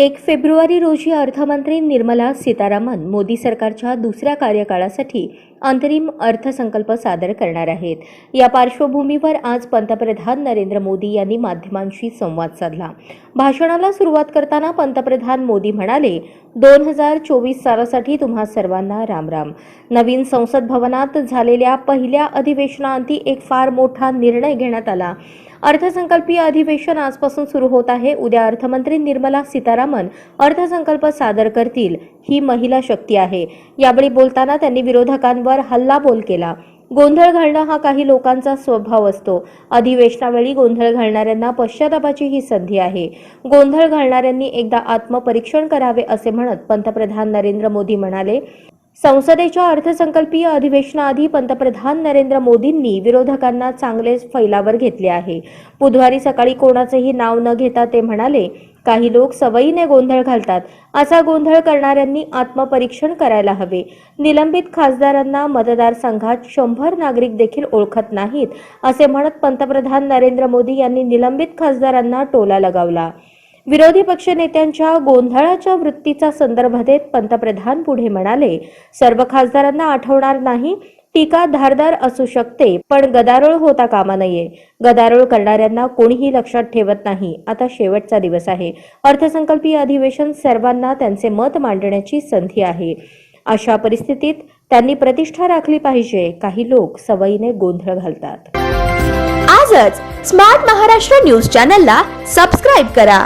एक फेब्रुवारी रोजी अर्थमंत्री निर्मला सीतारामन मोदी सरकारच्या दुसऱ्या कार्यकाळासाठी अंतरिम अर्थसंकल्प सादर करणार आहेत. या पार्श्वभूमीवर आज पंतप्रधान नरेंद्र मोदी यांनी माध्यमांशी संवाद साधला. भाषणाला सुरुवात करताना पंतप्रधान मोदी म्हणाले दोन हजार चोवीस सालासाठी तुम्हा सर्वांना रामराम. नवीन संसद भवनात झालेल्या पहिल्या अधिवेशनाअंती एक फार मोठा निर्णय घेण्यात आला. अर्थसंकल्पीय अधिवेशन आजपासून सुरू होत आहे. उद्या अर्थमंत्री निर्मला सीतारामन अर्थसंकल्प सादर करतील. ही महिला शक्ती आहे. यावेळी बोलताना त्यांनी विरोधकांवर हल्लाबोल केला. गोंधळ घालणं हा काही लोकांचा स्वभाव असतो. अधिवेशनावेळी गोंधळ घालणाऱ्यांना पश्चातापाची ही संधी आहे. गोंधळ घालणाऱ्यांनी एकदा आत्मपरीक्षण करावे असे म्हणत पंतप्रधान नरेंद्र मोदी म्हणाले संसदेच्या अर्थसंकल्पीय अधिवेशनाआधी पंतप्रधान नरेंद्र मोदींनी विरोधकांना चांगलेच फैलावर घेतले आहे. बुधवारी सकाळी कोणाचेही नाव न घेता ते म्हणाले काही लोक सवयीने गोंधळ घालतात. असा गोंधळ करणाऱ्यांनी आत्मपरीक्षण करायला हवे. निलंबित खासदारांना मतदारसंघात शंभर नागरिक देखील ओळखत नाहीत असे म्हणत पंतप्रधान नरेंद्र मोदी यांनी निलंबित खासदारांना टोला लगावला. विरोधी पक्षनेत्यांच्या गोंधळाच्या वृत्तीचा संदर्भ देत पंतप्रधान पुढे म्हणाले सर्व खासदारांना आठवणार नाही टीका धारदार असू शकते पण गदारोळ होता कामा नये. गदारोळ करणाऱ्यांना कोणीही लक्षात ठेवत नाही. आता शेवटचा दिवस आहे. अर्थसंकल्पीय अधिवेशन सर्वांना त्यांचे मत मांडण्याची संधी आहे. अशा परिस्थितीत त्यांनी प्रतिष्ठा राखली पाहिजे. काही लोक सवयीने गोंधळ घालतात. आजच स्मार्ट महाराष्ट्र न्यूज चॅनलला सबस्क्राईब करा.